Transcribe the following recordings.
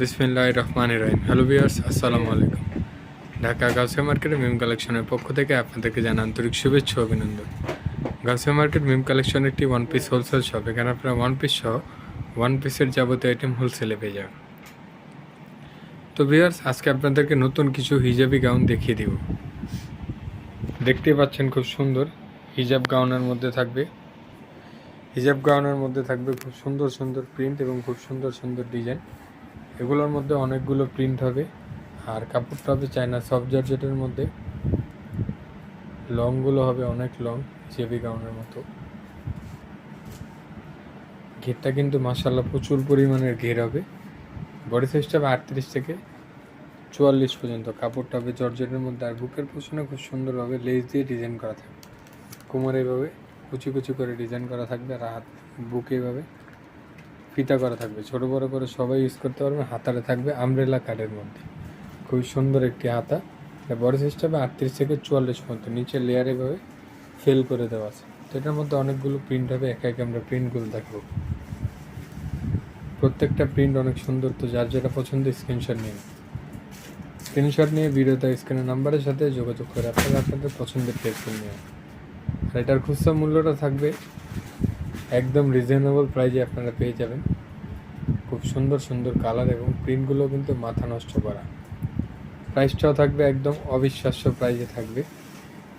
বিসমিল্লাহ রহমান রহিম হ্যালো বিয়ার্স আসসালামু আলাইকুম। ঢাকা গাউসিয়া মার্কেটে মিম কালেকশনের পক্ষ থেকে আপনাদেরকে জানান আন্তরিক শুভেচ্ছা অভিনন্দন। গাউসিয়া মার্কেট মিম কালেকশন একটি ওয়ান পিস হোলসেল শপ এখানে আপনারা ওয়ান পিস সহ ওয়ান পিসের যাবতীয় আইটেম হোলসেলে পেয়ে যাবেন। তো বিয়ার্স আজকে আপনাদেরকে নতুন কিছু হিজাবি গাউন দেখিয়ে দিব। দেখতেই পাচ্ছেন খুব সুন্দর হিজাব গাউনের মধ্যে থাকবে। হিজাব গাউনের মধ্যে থাকবে খুব সুন্দর সুন্দর প্রিন্ট এবং খুব সুন্দর সুন্দর ডিজাইন এগুলোর মধ্যে অনেকগুলো প্রিন্ট হবে। আর কাপড়টা হবে চায়না সফট জর্জেটের মধ্যে। লংগুলো হবে অনেক লং জেবি গাউনের মতো। ঘেরটা কিন্তু মাসাল্লাহ প্রচুর পরিমাণের ঘের হবে। বডি সাইজটা হবে আটত্রিশ থেকে চুয়াল্লিশ পর্যন্ত। কাপড়টা হবে জর্জেটের মধ্যে। আর বুকের পিছনে খুব সুন্দরভাবে লেস দিয়ে ডিজাইন করা থাকবে। কোমর এভাবে কুচি কুচি করে ডিজাইন করা থাকবে। আর হাত, বুকে এভাবে ফিতা করা থাকবে। ছোট বড় করে সবাই ইউজ করতে পারবে, হাতারে থাকবে আমব্রেলা কার্ডের মধ্যে। খুবই সুন্দর একটি হাতা। বড় সিস্টেমে আটত্রিশ থেকে চুয়াল্লিশ পর্যন্ত। নিচে লেয়ার এভাবে ফেল করে দেওয়া আছে। তো এটার মধ্যে অনেকগুলো প্রিন্ট হবে, একে একে আমরা প্রিন্টগুলো দেখব। প্রত্যেকটা প্রিন্ট অনেক সুন্দর। তো যার যেটা পছন্দ স্ক্রিনশট নিন। স্ক্রিনশট নিয়ে ভিডিওতে স্ক্রিনের নাম্বারের সাথে যোগাযোগ করে আপনারা আপনাদের পছন্দের পেজগুলো নিয়ে আর এটার খুচরা মূল্যটা থাকবে একদম রিজনেবল প্রাইজে আপনারা পেয়ে যাবেন। খুব সুন্দর সুন্দর কালার এবং প্রিন্টগুলো কিন্তু মাথা নষ্ট করা। প্রাইসটাও থাকবে একদম অবিশ্বাস্য প্রাইজে থাকবে।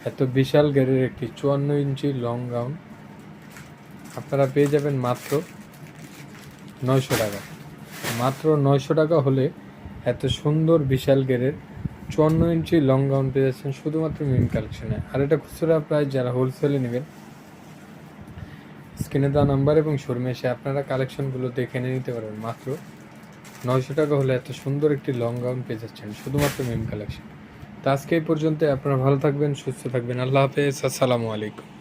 এত বিশাল গেরের একটি চুয়ান্ন ইঞ্চি লং গাউন আপনারা পেয়ে যাবেন মাত্র নয়শো টাকা। মাত্র নয়শো টাকা হলে এত সুন্দর বিশাল গেরের চুয়ান্ন ইঞ্চি লং গাউন পেয়ে যাচ্ছেন শুধুমাত্র মিম কালেকশনে। আর এটা খুচরা প্রাইস যারা হোলসেলে নেবেন স্ক্রিনে দেওয়া নাম্বার এবং শোরুমে এসে আপনারা কালেকশনগুলো দেখে নিয়ে নিতে পারবেন। মাত্র নয়শো টাকা হলে এত সুন্দর একটি লং গাউন পেয়ে যাচ্ছেন শুধুমাত্র মেম কালেকশন তো আজকে এই পর্যন্ত আপনারা ভালো থাকবেন, সুস্থ থাকবেন। আল্লাহ হাফেজ। আসসালামু আলাইকুম।